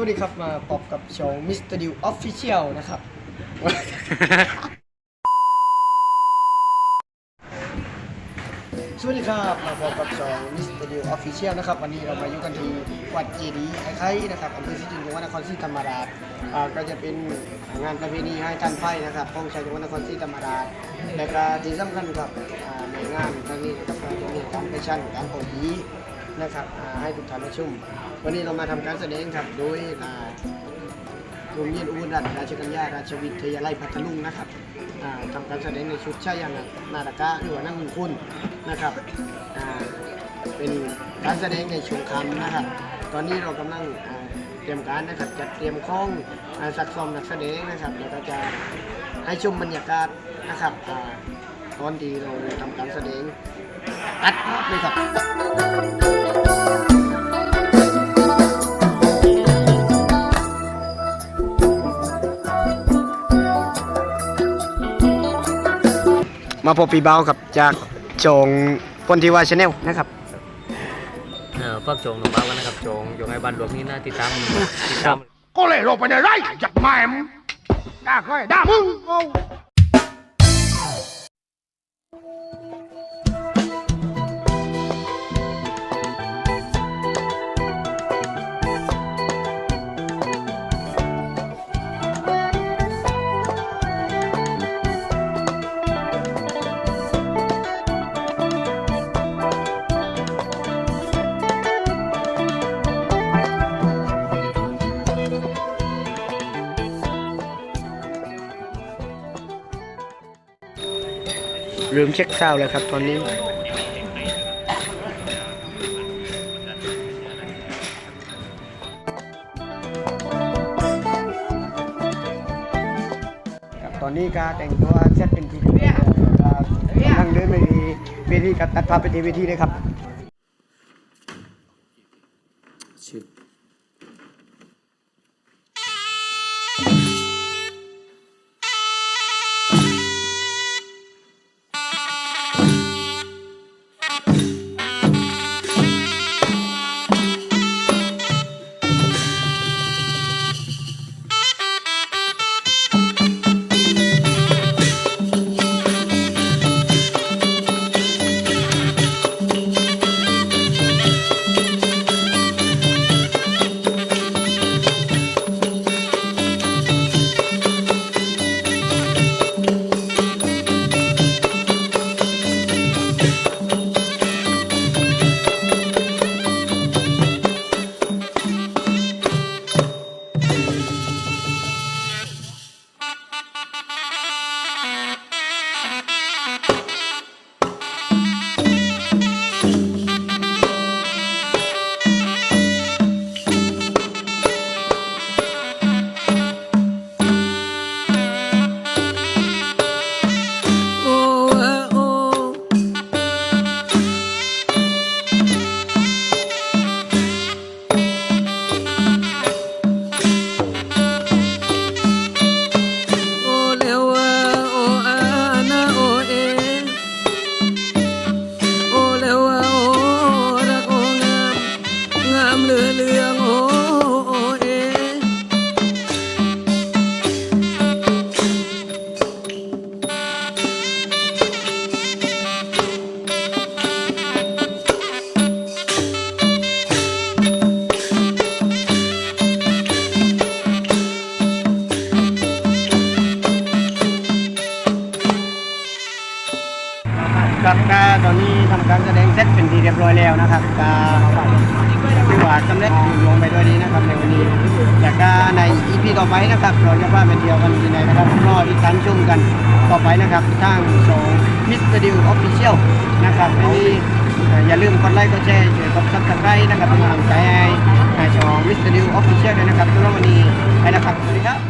วัสดีครับมาพบกับช่องมิสเตอร์ดิวออฟฟิเชียลนะครับ สวัสดีครับมาพบกับช่องมิสเตอร์ดิวออฟฟิเชียลนะครับ วันนี้เรามาอยู่กันที่วัดเจดีย์ไอ้ไข่นะครับอำเภอสิจินจังหวัดนครศรีธรรมราชอ่าก็จะเป็นงานประเพณีให้ท่านไฟนะครับของชาวจังหวัดนครศรีธรรมราชและก็ที่สำคัญครับอ่าในงานครั้งนี้นะครับก็จะมีการไปชั่นการโอผี นะครับให้ทุกท่านได้ชมวันนี้เรามาทำการแสดงครับโดยอ่าโรงเรียนอุบลรัตนราชกัญญาราชวิทยาลัยพัทลุงนะครับอ่าทำการแสดงในชุดชายังนาดากะหรือว่านั่งคุณนะครับเป็นการแสดงในชงคำนะครับ ตอนนี้เรากำลังเตรียมการนะครับจัดเตรียมข้องสักซ้อมนักแสดงนะครับแล้วก็จะให้ชมบรรยากาศนะครับตอนที่เราทำการแสดงตัดภาพเลยครับ มาพบปีเบาครับจากโจงพนทิวาชาแนลนะครับเออฝากโจงหนุ่มบ้ากันนะครับโจงโจงไอ้บ้านหลวงนี่น่าติดตามติดตามก็เลยลงไปในไร่จับแม่มด่าใครด่ามึงเอ ลืมเช็คซาวด์เลยครับตอนนี้ ครับตอนนี้ก็แต่งตัวเซตเป็นทีเรียบร้อยแล้วก็กำลังเดินไปเวทีกับตัดภาพไปที่เวทีเลยครับโอ การแสดงเสร็จเป็นที่เรียบร้อยแล้วนะครับก็ถือว่าสำเร็จลงไปด้วยดีนะครับในวันนี้แต่ก็ในอีพีต่อไปนะครับ เราจะว่าเป็นเดียวกันที่ไหนนะครับรออีกครั้งชมกันต่อไปนะครับทางช่องมิสเตอร์ดิวออฟฟิเชียลนะครับในนี้อย่าลืมกดไลค์กดแชร์ช่วยกดซับสไครต์นะครับเป็นกำลังใจให้ให้ช่องมิสเตอร์ดิวออฟฟิเชียลด้วยนะครับสำหรับวันนี้ไปแล้วครับสวัสดีครับ